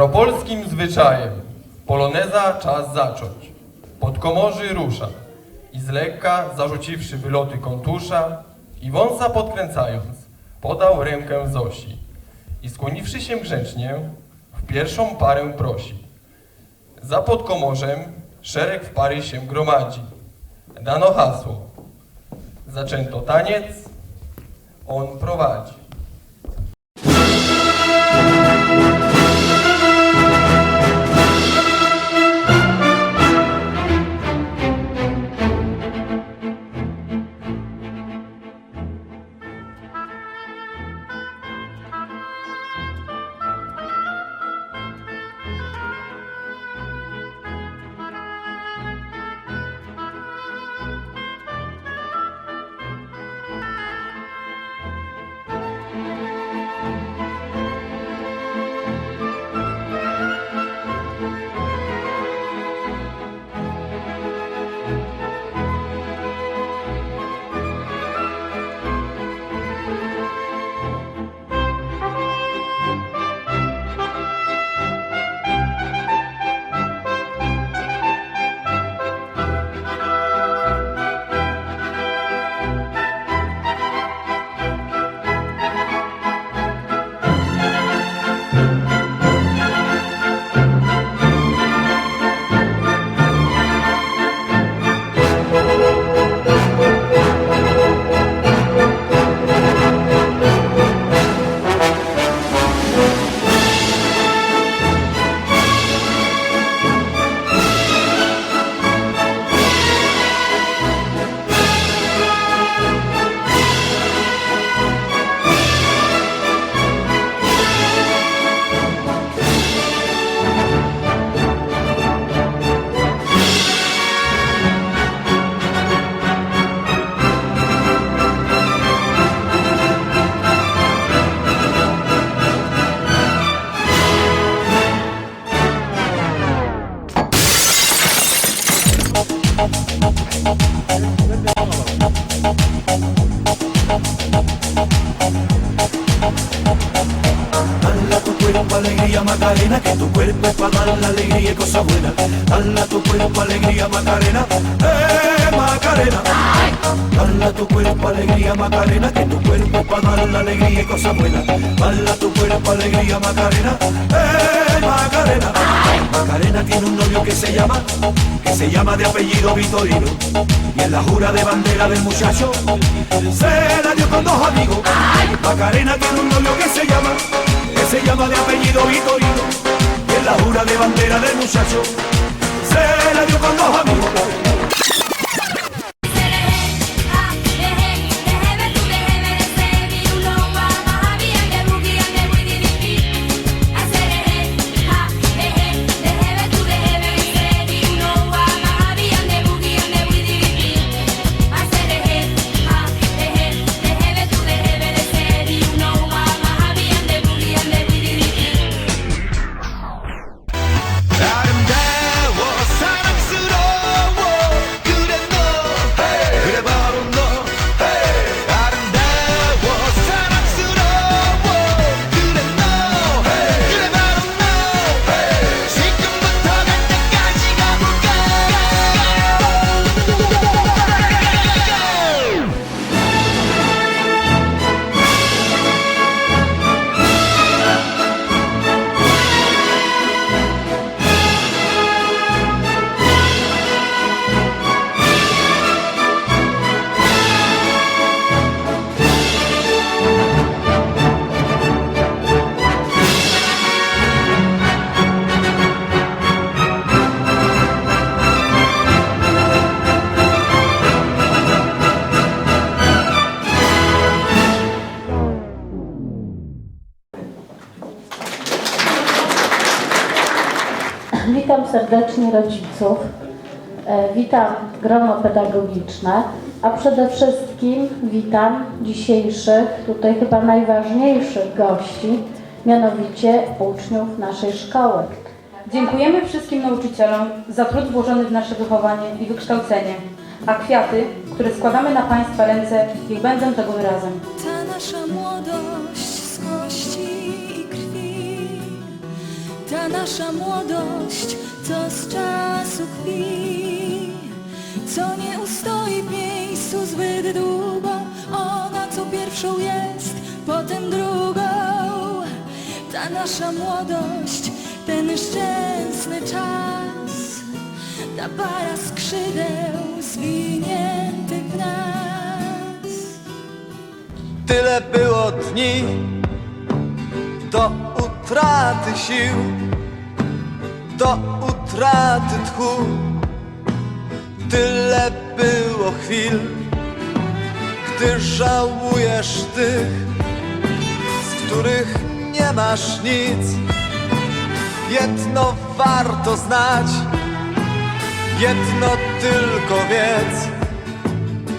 Staropolskim zwyczajem poloneza czas zacząć. Pod komorzy rusza i z lekka zarzuciwszy wyloty kontusza i wąsa podkręcając, podał rękę Zosi i skłoniwszy się grzecznie, w pierwszą parę prosi. Za podkomorzem szereg w pary się gromadzi. Dano hasło. Zaczęto taniec, on prowadzi. Macarena, que tu cuerpo es para dar la alegría y cosas buenas. Dale a tu cuerpo alegría Macarena, eh Macarena. Dale a tu cuerpo alegría Macarena, que tu cuerpo es para dar la alegría y cosas buenas. Dale a tu cuerpo alegría Macarena, eh Macarena. Macarena tiene un novio que se llama, que se llama de apellido Vitorino. Y en la jura de bandera del muchacho, se la dio con dos amigos. Macarena tiene un novio que se llama, se llama de apellido Vitorino. Y en la jura de bandera del muchacho, se la dio con dos amigos. Witam serdecznie rodziców, e, witam grono pedagogiczne, a przede wszystkim witam dzisiejszych, tutaj chyba najważniejszych gości, mianowicie uczniów naszej szkoły. Dziękujemy wszystkim nauczycielom za trud włożony w nasze wychowanie i wykształcenie, a kwiaty, które składamy na Państwa ręce, niech będą tego wyrazem. Ta nasza młodość Ta nasza młodość, co z czasu kwi, co nie ustoi w miejscu zbyt długo, ona co pierwszą jest, potem drugą. Ta nasza młodość, ten szczęsny czas, ta para skrzydeł zwiniętych w nas. Tyle było dni do utraty sił, do utraty tchu. Tyle było chwil, gdy żałujesz tych, z których nie masz nic. Jedno warto znać, jedno tylko wiedz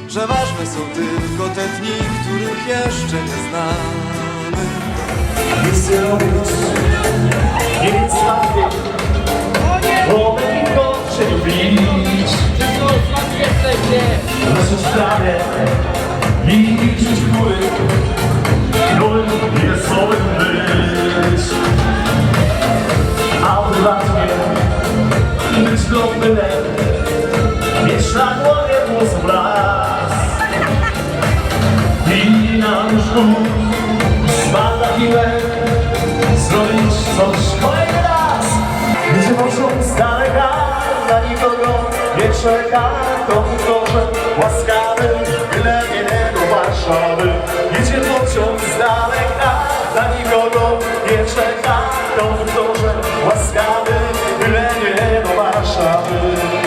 że ważne są tylko te dni, których jeszcze nie znamy. Prawie i liczyć góry, nowym i wesołym być. A odwrotnie, być byle, mieć na głowie włosów raz. I na łóżku spada piłę, zrobić coś kolejny raz. Patrzą z daleka na nikogo, nie czeka komputerze łaskawym, byle nie do Warszawy. Jedzie pociąg z daleka na nikogo, nie czeka komputerze łaskawy, byle nie do Warszawy.